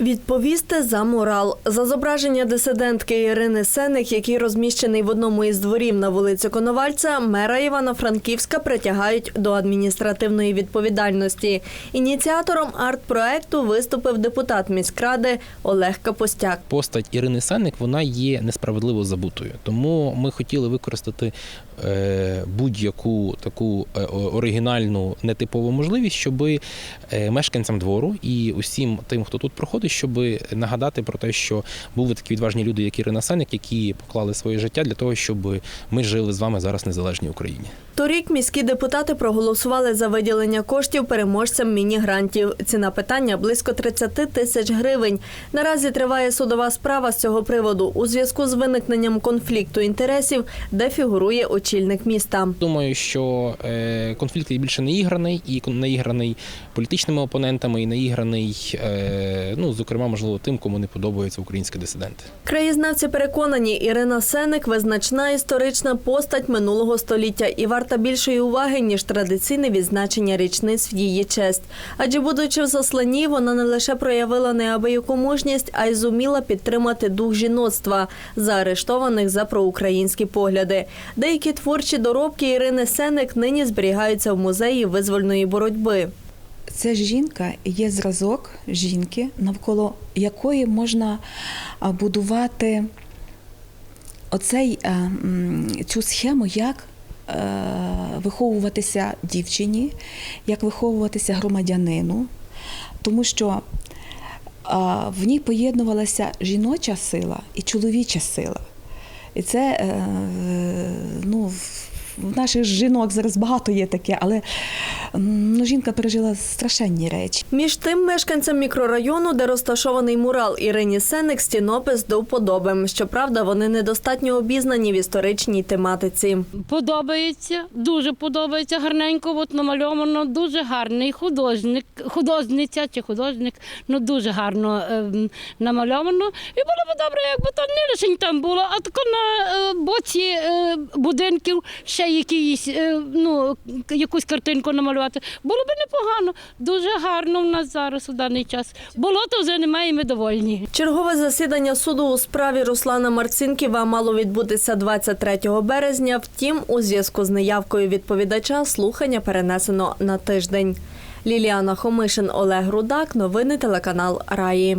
Відповісти за морал за зображення дисидентки Ірини Сеник, який розміщений в одному із дворів на вулиці Коновальця, мера Івано-Франківська притягають до адміністративної відповідальності. Ініціатором арт-проекту виступив депутат міськради Олег Капостяк. постать Ірини Сенник вона є несправедливо забутою. Тому ми хотіли використати е, будь-яку таку е, оригінальну нетипову можливість, щоб мешканцям двору і усім тим, хто тут проходить, щоб нагадати про те, що були такі відважні люди, як Ірина Сенник, які поклали своє життя для того, щоб ми жили з вами зараз в незалежній Україні. Торік міські депутати проголосували за виділення коштів переможцям міні-грантів. Ціна питання близько 30 тисяч гривень. Наразі триває судова справа з цього приводу у зв'язку з виникненням конфлікту інтересів, де фігурує очільник міста. Думаю, що е, конфлікт є більше наіграний і наіграний політичними опонентами, і наіграний, е, ну зокрема, можливо, тим, кому не подобаються українські дисиденти. Краєзнавці переконані, Ірина Сеник визначна історична постать минулого століття і варта більшої уваги, ніж традиційне відзначення річниць в її честь. Адже, будучи в засланні, вона не лише проявила неабияку мужність, а й зуміла підтримати дух жіноцтва, заарештованих за проукраїнські погляди. Деякі творчі доробки Ірини Сеник нині зберігаються в музеї визвольної боротьби. Ця жінка є зразок жінки, навколо якої можна будувати оцей, е, цю схему, як е, виховуватися дівчині, як виховуватися громадянину, тому що в ній поєднувалася жіноча сила і чоловіча сила. І це е, ну, в- наших жінок зараз багато є таке, але ну, жінка пережила страшенні речі. Між тим, мешканцям мікрорайону, де розташований мурал Ірині Сеник, стінопис до вподоби. Щоправда, вони недостатньо обізнані в історичній тематиці. Подобається, дуже подобається гарненько, от намальовано, дуже гарний художник, художниця чи художник, ну дуже гарно ем, намальовано. І було б добре, якби то не лише там було, а тако на е, боці е, будинків ще якісь, е, ну, якусь картинку намалювати. Було б непогано, дуже гарно в нас зараз у даний час. Болота вже немає, і ми довольні. Чергове засідання суду у справі Руслана Марцинківа мало відбутися 23 березня. Втім, у зв'язку з неявкою відповідача слухання перенесено на тиждень. Ліліана Хомишин, Олег Рудак. Новини телеканал Раї.